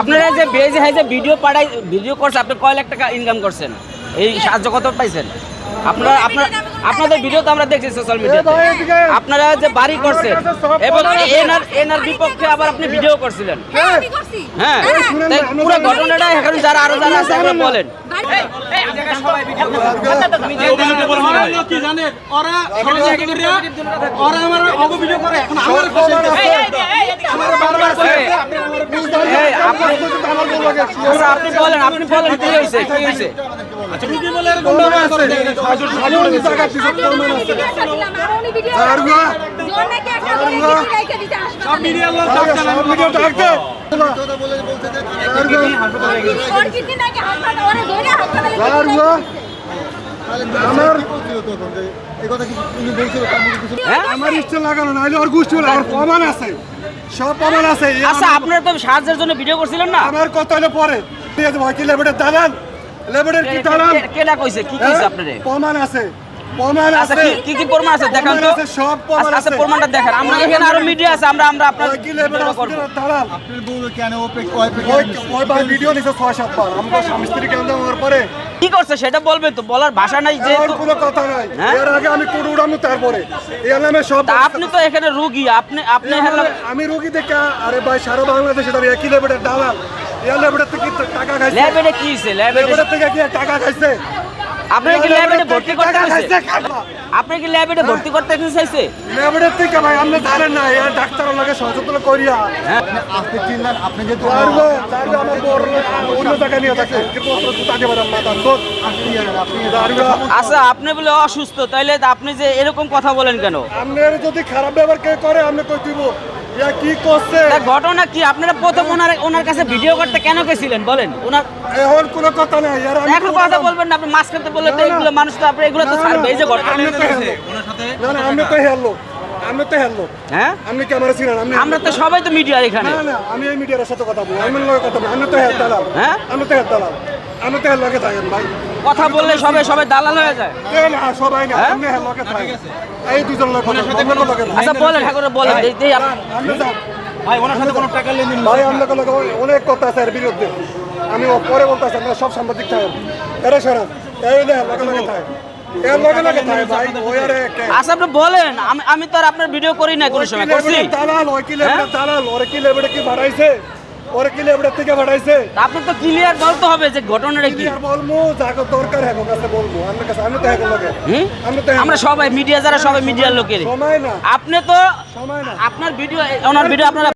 আপনারা যে বেজ হ্যাঁ যে ভিডিও পাঠাই ভিডিও করছে আপনি কয় লাখ টাকা ইনকাম করছেন এই সাহায্য কত পাইছেন আপনারা আপনার আপনাদের ভিডিও তো আমরা দেখছি সোশ্যাল মিডিয়াতে আপনারা যে বাড়ি করছেন এবং এনার এনার বিপক্ষে আবার আপনি ভিডিও করছিলেন হ্যাঁ, আমি করছি। হ্যাঁ হ্যাঁ, তাই পুরো ঘটনাটা এখন যারা আরও যারা আছে আপনারা বলেন কি জানে? ওরা ওরা আমার অপভিযোগ করে। এখন আমার আমার বারবার আপনি বলেন আপনি বলেন কি হয়েছে কি হয়েছে? আচ্ছা, কি বলে এরকম ব্যবহার করে? Video video. সব মিডিয়ার লোক ডাক্তার ওর কিছু নাকি হাসপাতাল, ওরে হাসপাতালে কিছু হ্যাঁ? আমার ইচ্ছে লাগানো নাহলে ওর গোষ্ঠী আমার প্রমাণ আছে। সব প্রমাণ আছে আচ্ছা আমার- তো সাহায্যের জন্য ভিডিও করছিলেন না? আমার কত হলো পরে। ঠিক আছে ভাই কি লেবেটের দালাল? লেবেটের কি দালাল? কে- কেডা কইছে? কি কইছে আপনারে? প্রমাণ আছে। প্রমাণ আছে। কি- কি কি প্রমাণ আছে? দেখান তো। সব প্রমাণ আছে। প্রমাণটা দেখান। আমরা এখানে আরও মিডিয়া আছে আমরা আমরা আপনার কি লেবেট করব। আপনার বউ কেন ওপে ওই ওই ভাই ভিডিও নিছে ছয় সাত বার। আমাকে স্বামী স্ত্রী কেন দেওয়ার পরে? কি করছে? সেটা বলবেন তো। বলার ভাষা নাই কোনো কথা নাই। হ্যাঁ? এর আগে আমি কোট উড়ামু তারপরে। এই নামে সব আপনি তো এখানে রুগী। আপনি আপনি আমি রুগী দেখে আরে ভাই সারা বাংলাদেশে তার একই লেবেটের দালাল। এই লেবেটের থেকে টাকা খাইছে? কি হইছে? ল্যাবেটে থেকে কি টাকা খাইছে? আপনি কি ল্যাবেটে ভর্তি করতে চাইছে। আপনি কি ল্যাবেটে ভর্তি করতে চাইছে? লেবেটের থেকে ভাই আপনি জানেন না এর ডাক্তারের লগে সচেতন করিয়া। আপনি চিনলেন? আপনি পারব পারব আমার বড় অন্য জায়গায় নিয়ে থাকে তাকে বাদাম মাথা তো আপনি আপনি আচ্ছা আপনি বলে অসুস্থ তাইলে আপনি যে এরকম কথা বলেন কেন? আপনার যদি খারাপ ব্যবহার কে করে আপনি কই দিব? কি করছে? ঘটনা কি? আপনারা প্রথম ওনার ওনার কাছে ভিডিও করতে কেন গেছিলেন? বলেন। ওনার এখন কোনো কথা নাই আমি এখন কথা বলবেন না আপনি মাঝখানে বললে তো। এগুলো মানুষ তো আপনি এগুলো তো ছাড়বে এই যে ঘটনা। আপনি তো না না আমি তো হেললো আমি তো হেললো হ্যাঁ? আপনি ক্যামেরা ছিলেন আপনি আমরা তো সবাই তো মিডিয়ার এখানে। না না আমি এই মিডিয়ার সাথে কথা বলি আমি লগে কথা বলি আমি তো হেল দালাল। হ্যাঁ? আমি তো হেল দালাল। আমি তো হেল লগে থাকেন ভাই। কথা বললে সবাই সবাই দালাল হয়ে যায়। সবাই না হ্যাঁ? এই দুজন লোক। আচ্ছা বলেন ঠাকুর বলেন ভাই ওনার সাথে কোনো টাকা লেনদেন ভাই অনেক কথা আছে এর বিরুদ্ধে। আমি ও পরে বলতেছি সব সাংবাদিক থাকেন। এরে সরেন। এই না লগে লগে থাকেন এর লগে লগে থাকে ভাই ওই আরে কে- আচ্ছা আপনি বলেন আমি আমি তো আর আপনার ভিডিও করি না কোনো সময় করছি। দালাল ওই কি লেবেটের দালাল ওরে কি লেবেটে কি বাড়াইছে? ওরে কি থেকে বাড়াইছে আপনি তো ক্লিয়ার বলতে হবে যে ঘটনাটা কি। আর বলব যাকে দরকার হ্যাঁ কাছে বলব। আপনার কাছে আমি তো হ্যাঁ লগে। আমি তো আমরা সবাই মিডিয়া যারা সবাই মিডিয়ার লোকের সময় না। আপনি তো সময় না। আপনার ভিডিও ওনার ভিডিও আপনারা